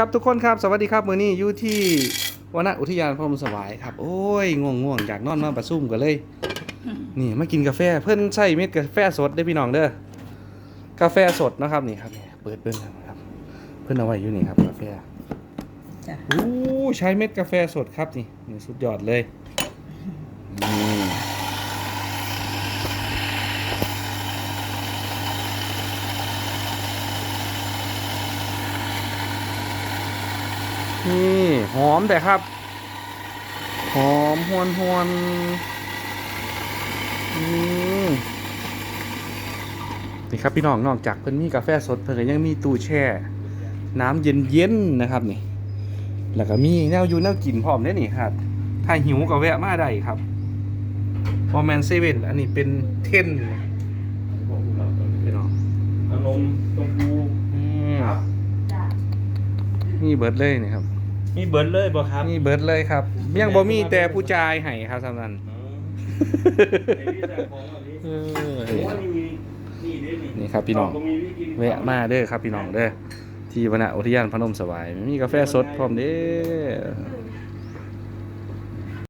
ครับทุกคนครับสวัสดีครับมื้อนี้อยู่ที่วนอุทยานพรหมสวายครับ โอ้ยง่วงง่วงๆอยากนอนมาประซุ่มกันเลย นี่มากินกาแฟเพิ่นใช้เม็ดกาแฟสดได้อพี่น้องเด้อกาแฟสดนะครับนี่ครับนี่เปิดเบิ่งครับ เพิ่นเอาไว้อยู่นี่ครับกาแฟจ้ะอู้ใช้เม็ดกาแฟสดครับนี่นี่สุดยอดเลยนี่ นี่หอมแต่ครับ หอมหวนหวนนี่ครับพี่น้องนอกจากเพิ่นมีกาแฟสดเพิ่นก็ยังมีตู้แช่ น้ำเย็นๆนนะครับนี่ แล้วก็มีแนวอยู่แนวกินพร้อมได้นี่ครับ ถ้าหิวก็แวะมาได้ครับพอแมนเซเว่นอันนี้เป็นเทนพี่น้อง ขนมชมพู อืม ครับ นี่เบิร์ดเลยนี่ครับ มีเบิร์ดเลยบ่ครับนี่เบิร์ดเลยครับ ยังบ่มีแต่ผู้จ่ายให้ครับสำนันไอ้นี่แต่ของอันนี้เออโอ้นี่ครับนี่มีนี่เด้นี่นี่ครับพี่น้องก็มีวิธีกินแวะมาเด้อครับพี่น้องเด้อที่วรรณอุทยานพนมสวายมีกาแฟสดพร้อมเด้อ